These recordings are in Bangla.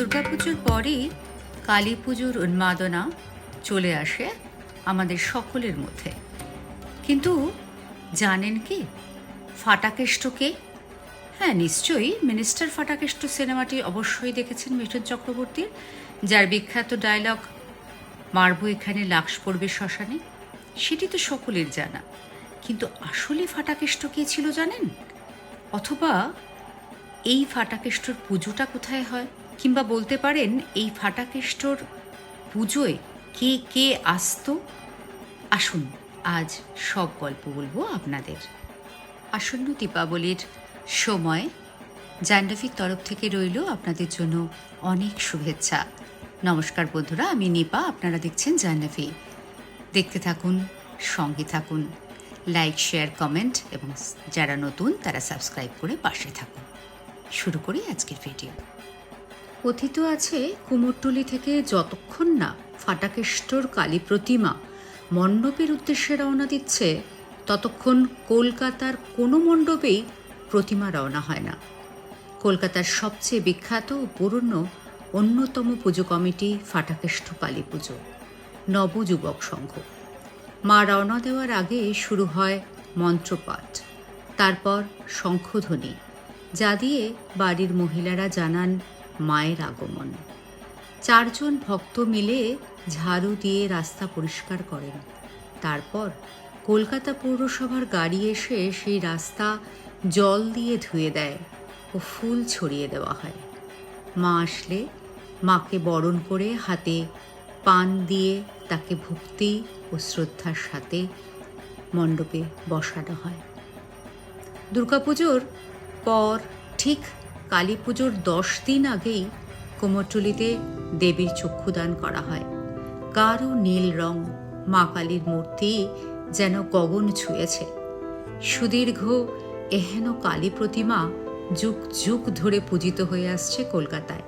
দুর্গাপুজোর পরেই কালী পুজোর উন্মাদনা চলে আসে আমাদের সকলের মধ্যে। কিন্তু জানেন কি? ফাটাকেষ্টকে হ্যাঁ নিশ্চয়ই মিনিস্টার ফাটাকেষ্ট সিনেমাটি অবশ্যই দেখেছেন মিঠুন চক্রবর্তীর যার বিখ্যাত ডায়লগ, মারবো এখানে লাক্স পড়বে শ্মশানে সেটি তো সকলের জানা। কিন্তু আসলে ফাটাকেষ্ট কে ছিল জানেন? অথবা এই ফাটাকেষ্টর পুজোটা কোথায় হয়? কিংবা বলতে পারেন, এই ফাটাকেষ্টর পুজোয় কে কে আসতো? আসুন, আজ সব গল্প বলব আপনাদের। আসন্ন দীপাবলির সময় জাহ্নবীর তরফ থেকে রইল আপনাদের জন্য অনেক শুভেচ্ছা। নমস্কার বন্ধুরা, আমি নিপা, আপনারা দেখছেন জাহ্নবী। দেখতে থাকুন, সঙ্গে থাকুন, লাইক, শেয়ার, কমেন্ট এবং যারা নতুন তারা সাবস্ক্রাইব করে পাশে থাকুন। শুরু করি আজকের ভিডিও। কথিত আছে, কুমোরটুলি থেকে যতক্ষণ না ফাটাকেষ্টর কালী প্রতিমা মণ্ডপের উদ্দেশ্যে রওনা দিচ্ছে, ততক্ষণ কলকাতার কোনো মণ্ডপেই প্রতিমা রওনা হয় না। কলকাতার সবচেয়ে বিখ্যাত ও পুরনো অন্যতম পুজো কমিটি ফাটাকেষ্ট কালী পুজো, নবযুবক সংঘ। মা রওনা দেওয়ার আগে শুরু হয় মন্ত্রপাঠ, তারপর শঙ্খধ্বনি, যা দিয়ে বাড়ির মহিলারা জানান মায়ের আগমন। চারজন ভক্ত মিলে ঝাড়ু দিয়ে রাস্তা পরিষ্কার করেন। তারপর কলকাতা পৌরসভার গাড়ি এসে সেই রাস্তা জল দিয়ে ধুয়ে দেয় ও ফুল ছড়িয়ে দেওয়া হয়। মা আসলে মাকে বরণ করে হাতে পান দিয়ে তাকে ভক্তি ও শ্রদ্ধার সাথে মণ্ডপে বসানো হয়। দুর্গাপুজোর পর ঠিক কালী পুজোর দশ দিন আগেই কোমরটুলিতে দেবীর চক্ষুদান করা হয়। গাঢ় নীল রং মা কালীর মূর্তি যেন গগন ছুঁয়েছে। সুদীর্ঘ এহেন কালী প্রতিমা যুগ যুগ ধরে পূজিত হয়ে আসছে কলকাতায়,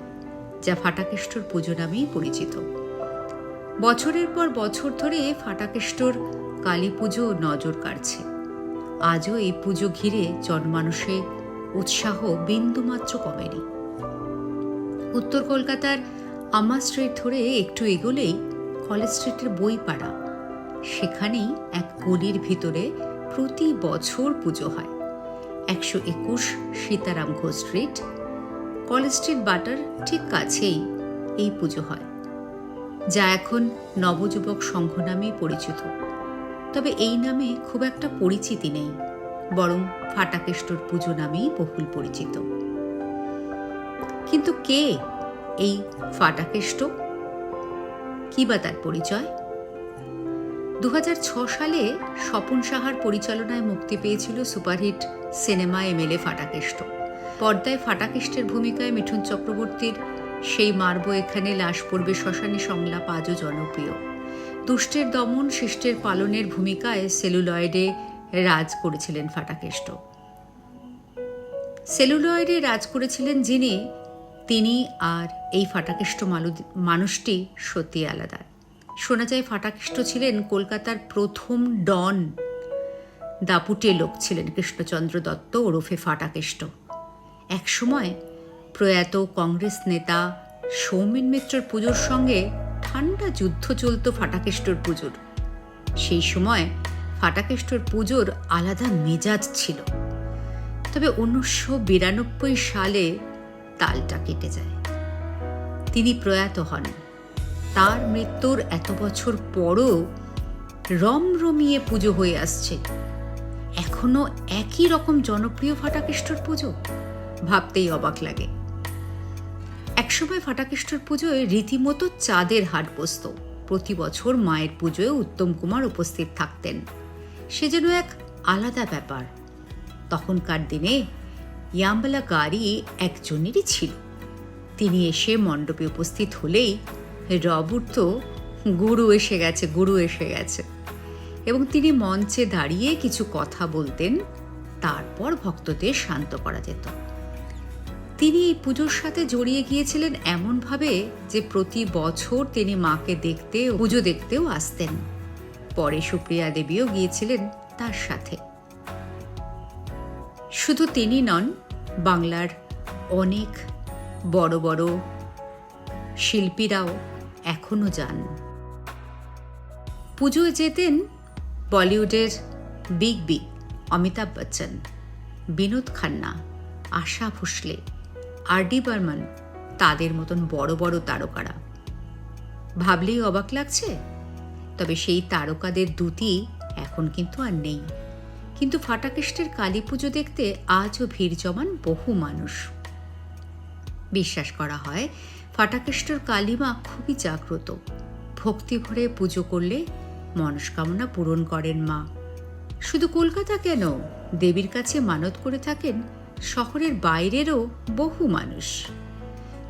যা ফাটাকেষ্টর পুজো নামেই পরিচিত। বছরের পর বছর ধরে ফাটাকেষ্টর কালী পুজো নজর কাড়ছে। আজও এই পুজো ঘিরে জনমানসে উৎসাহ বিন্দুমাত্র কমেনি। উত্তর কলকাতার আমা স্ট্রিট ধরে একটু এগোলেই কলেজ স্ট্রিটের বইপাড়া। সেখানেই এক গলির ভিতরে প্রতি বছর পুজো হয়। একশো একুশ Sitaram Ghosh Street College Street butter ঠিক কাছেই এই পুজো হয়, যা এখন নবযুবক সংঘ নামেই পরিচিত। তবে এই নামে খুব একটা পরিচিতি নেই। বরং ফাটাকেষ্টর পুজো নামেই বহুল পরিচিত। কিন্তু কে এই ফাটাকেষ্ট? কি বা তার পরিচয়? দু সালে স্বপন সাহার পরিচালনায় মুক্তি পেয়েছিল সুপারহিট সিনেমা এমএলএ ফাটাকেষ্ট। পর্দায় ফাটাকেষ্টের ভূমিকায় মিঠুন চক্রবর্তীর সেই মারব এখানে লাশ পড়বে শ্মশানে সংলাপ আজও জনপ্রিয়। দুষ্টের দমন, শিষ্টের পালনের ভূমিকায় সেলুলয়েডে রাজ করেছিলেন ফাটাকেষ্ট। সেলুলয়েডে রাজ করেছিলেন যিনি, তিনি আর এই ফাটাকেষ্ট মানুষটি সত্যি আলাদা। শোনা যায় ফাটাকেষ্ট ছিলেন কলকাতার প্রথম ডন। দাপুটে লোক ছিলেন কৃষ্ণচন্দ্র দত্ত ওরফে ফাটাকেষ্ট। একসময় প্রয়াত কংগ্রেস নেতা সৌমেন মিত্রর পুজোর সঙ্গে ঠান্ডা যুদ্ধ চলত ফাটাকেষ্টর পুজোর। সেই সময় ফাটাকেষ্টর পুজোর আলাদা মেজাজ ছিল। তবে উনিশশো বিরানব্বই সালে তালটা কেটে যায়। তিনি প্রয়াত হন। তার মৃত্যুর এত বছর পরও রমরমিয়ে পুজো হয়ে আসছে। এখনও একই রকম জনপ্রিয় ফাটাকেষ্টর পুজো? ভাবতেই অবাক লাগে। একসময় ফাটাকেষ্টর পুজোয় রীতিমতো চাঁদের হাট বসত প্রতি বছর মায়ের পুজোয় উত্তম কুমার উপস্থিত থাকতেন। সে যেন এক আলাদা ব্যাপার। তখনকার দিনে ইয়াম্বালা গাড়ি একজনেরই ছিল। তিনি এসে মণ্ডপে উপস্থিত হলেই রবুর তো গুরু এসে গেছে, গুরু এসে গেছে। এবং তিনি মঞ্চে দাঁড়িয়ে কিছু কথা বলতেন, তারপর ভক্তদের শান্ত করা যেত। তিনি এই পুজোর সাথে জড়িয়ে গিয়েছিলেন এমনভাবে যে প্রতি বছর তিনি মাকে দেখতে পুজো দেখতেও আসতেন। পরে সুপ্রিয়া দেবীও গিয়েছিলেন তার সাথে। শুধু তিনি নন, বাংলার অনেক বড় বড় শিল্পীরাও এখনও যান। পুজোয় যেতেন বলিউডের big B, Amitabh Bachchan, Vinod Khanna, Asha Bhosle R D Burman, তাদের মতন বড় বড় তারকারা। ভাবলেই অবাক লাগছে তবে সেই তারকাদের দুটি এখন কিন্তু আর নেই। কিন্তু ফাটাকেষ্টের কালী পুজো দেখতে আজও ভিড় জমান বহু মানুষ। বিশ্বাস করা হয়, ফাটাকেষ্টর কালীমা খুবই জাগ্রত। ভক্তি ভরে পুজো করলে মনস্কামনা পূরণ করেন মা। শুধু কলকাতা কেন? দেবীর কাছে মানত করে থাকেন শহরের বাইরেরও বহু মানুষ।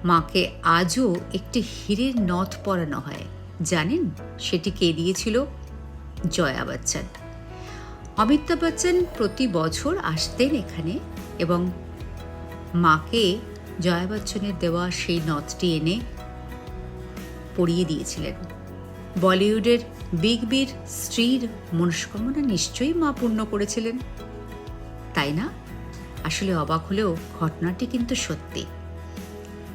মাকে আজও একটি হীরের নথ পরানো হয়। জানেন? সেটি কে দিয়েছিল? জয়া বচ্চন। অমিতাভ বচ্চন প্রতি বছর আসতেন এখানে এবং মাকে জয়া বচ্চনের দেওয়া সেই নথটি এনে পড়িয়ে দিয়েছিলেন। বলিউডের বিগ বির স্ত্রীর মনস্কামনা নিশ্চয়ই মা পূর্ণ করেছিলেন। তাই না? আসলে অবাক হলেও ঘটনাটি কিন্তু সত্যি।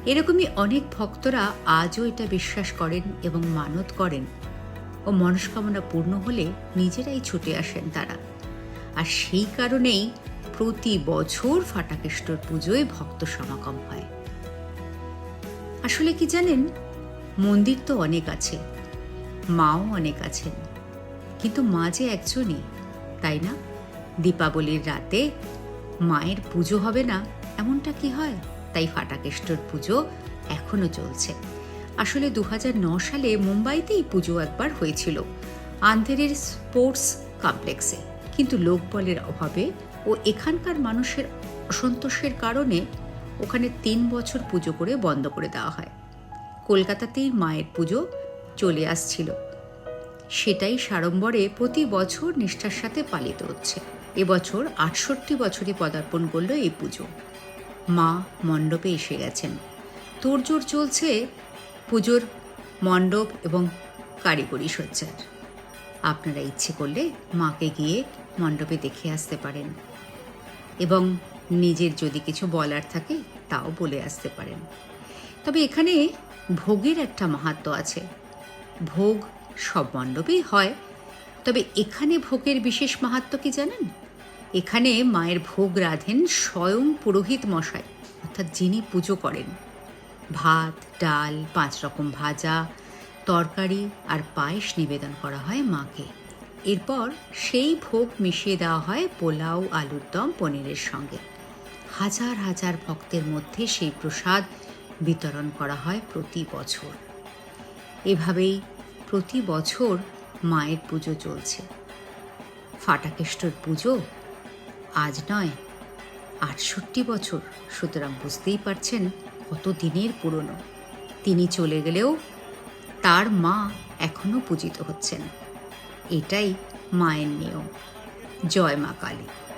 এরকমই অনেক ভক্তরা আজও এটা বিশ্বাস করেন এবং মানত করেন ও মনস্কামনা পূর্ণ হলে নিজেরাই ছুটে আসেন তারা। আর সেই কারণেই প্রতি বছর ফাটাকেষ্টর পুজোয় ভক্ত সমাগম হয়। আসলে কি জানেন? মন্দির তো অনেক আছে, মাও অনেক আছেন, কিন্তু মা যে একজনই, তাই না? দীপাবলির রাতে মায়ের পুজো হবে না, এমনটা কি হয়? তাই ফাটাকেষ্টর পুজো এখনও চলছে। আসলে দু সালে মুম্বাইতেই পুজো একবার হয়েছিল আন্ধেরের স্পোর্টস কমপ্লেক্সে। কিন্তু লোকবলের অভাবে ও এখানকার মানুষের অসন্তোষের কারণে ওখানে তিন বছর পুজো করে বন্ধ করে দেওয়া হয়। কলকাতাতেই মায়ের পুজো চলে আসছিল। সেটাই সাড়ম্বরে প্রতি বছর নিষ্ঠার সাথে পালিত হচ্ছে। এবছর আটষট্টি বছরে পদার্পণ করল এই পুজো। মা মণ্ডপে এসে গেছেন। তোড়জোড় চলছে পুজোর মণ্ডপ এবং কারিগরি সজ্জার। আপনারা ইচ্ছে করলে মাকে গিয়ে মণ্ডপে দেখে আসতে পারেন এবং নিজের যদি কিছু বলার থাকে তাও বলে আসতে পারেন। তবে এখানে ভোগের একটা মাহাত্ম আছে। ভোগ সব মণ্ডপেই হয়, তবে এখানে ভোগের বিশেষ মাহাত্ম কি জানেন? এখানে মায়ের ভোগ রাধেন স্বয়ং পুরোহিত মশাই, অর্থাৎ যিনি পুজো করেন। ভাত, ডাল, পাঁচ রকম ভাজা, তরকারি আর পায়েস নিবেদন করা হয় মাকে। এরপর সেই ভোগ মিশিয়ে দেওয়া হয় পোলাও, আলুর দম, পনিরের সঙ্গে। হাজার হাজার ভক্তের মধ্যে সেই প্রসাদ বিতরণ করা হয় প্রতি বছর। এভাবেই প্রতি বছর মায়ের পুজো চলছে। ফাটাকেষ্টর পুজো আজ নয়, আটষট্টি বছর। সুতরাং বুঝতেই পারছেন কত দিনের পুরনো। তিনি চলে গেলেও তার মা এখনও পূজিত হচ্ছেন। এটাই মায়ের নিয়ম। জয় মা কালী।